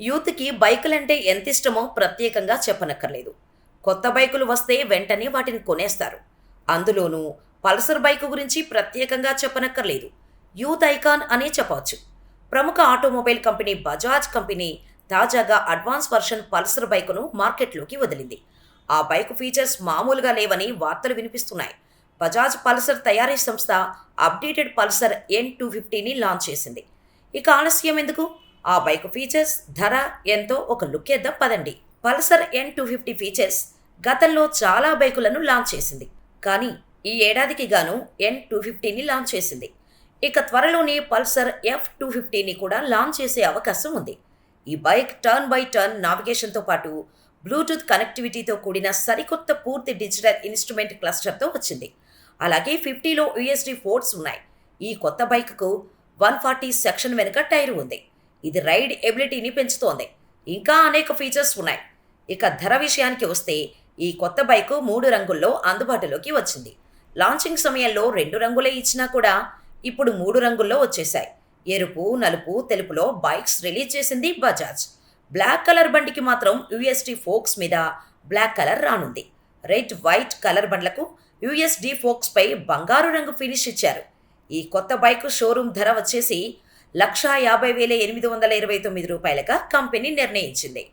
యూత్కి బైకులంటే ఎంత ఇష్టమో ప్రత్యేకంగా చెప్పనక్కర్లేదు. కొత్త బైకులు వస్తే వెంటనే వాటిని కొనేస్తారు. అందులోనూ పల్సర్ బైకు గురించి ప్రత్యేకంగా చెప్పనక్కర్లేదు. యూత్ ఐకాన్ అనే చెప్పవచ్చు. ప్రముఖ ఆటోమొబైల్ కంపెనీ బజాజ్ కంపెనీ తాజాగా అడ్వాన్స్ వర్షన్ పల్సర్ బైకును మార్కెట్లోకి వదిలింది. ఆ బైక్ ఫీచర్స్ మామూలుగా లేవని వార్తలు వినిపిస్తున్నాయి. బజాజ్ పల్సర్ తయారీ సంస్థ అప్డేటెడ్ పల్సర్ ఎన్ టూ ఫిఫ్టీని లాంచ్ చేసింది. ఇక ఆలస్యం ఎందుకు? ఆ బైక్ ఫీచర్స్ ధర ఎంతో ఒక లుక్ ఏద్దాం పదండి. Pulsar N two fifty features గతంలో చాలా బైకులను లాంచ్ చేసింది. కానీ ఈ ఏడాదికి గాను ఎన్ టూ ఫిఫ్టీని లాంచ్ చేసింది. ఇక త్వరలోనే పల్సర్ ఎఫ్ టూ ఫిఫ్టీని కూడా లాంచ్ చేసే అవకాశం ఉంది. ఈ బైక్ టర్న్ బై టర్న్ నావిగేషన్తో పాటు బ్లూటూత్ కనెక్టివిటీతో కూడిన సరికొత్త పూర్తి డిజిటల్ ఇన్స్ట్రుమెంట్ క్లస్టర్తో వచ్చింది. అలాగే ఫిఫ్టీలో యుఎస్డి ఫోర్ట్స్ ఉన్నాయి. ఈ కొత్త బైక్కు వన్ ఫార్టీ సెక్షన్ వెనుక టైర్ ఉంది. ఇది రైడ్ ఎబిలిటీని పెంచుతోంది. ఇంకా అనేక ఫీచర్స్ ఉన్నాయి. ఇక ధర విషయానికి వస్తే ఈ కొత్త బైకు మూడు రంగుల్లో అందుబాటులోకి వచ్చింది. లాంచింగ్ సమయంలో రెండు రంగులే ఇచ్చినా కూడా ఇప్పుడు మూడు రంగుల్లో వచ్చేశాయి. ఎరుపు నలుపు తెలుపులో బైక్స్ రిలీజ్ చేసింది బజాజ్ బ్లాక్ కలర్ బండికి మాత్రం యుఎస్డి ఫోక్స్ మీద బ్లాక్ కలర్ రానుంది. రెడ్ వైట్ కలర్ బండ్లకు యుఎస్డి ఫోక్స్ పై బంగారు రంగు ఫినిష్ ఇచ్చారు. ఈ కొత్త బైక్ షోరూమ్ ధర వచ్చేసి లక్షా యాభై వేల ఎనిమిది వందల ఇరవై తొమ్మిది రూపాయలుగా కంపెనీ నిర్ణయించింది.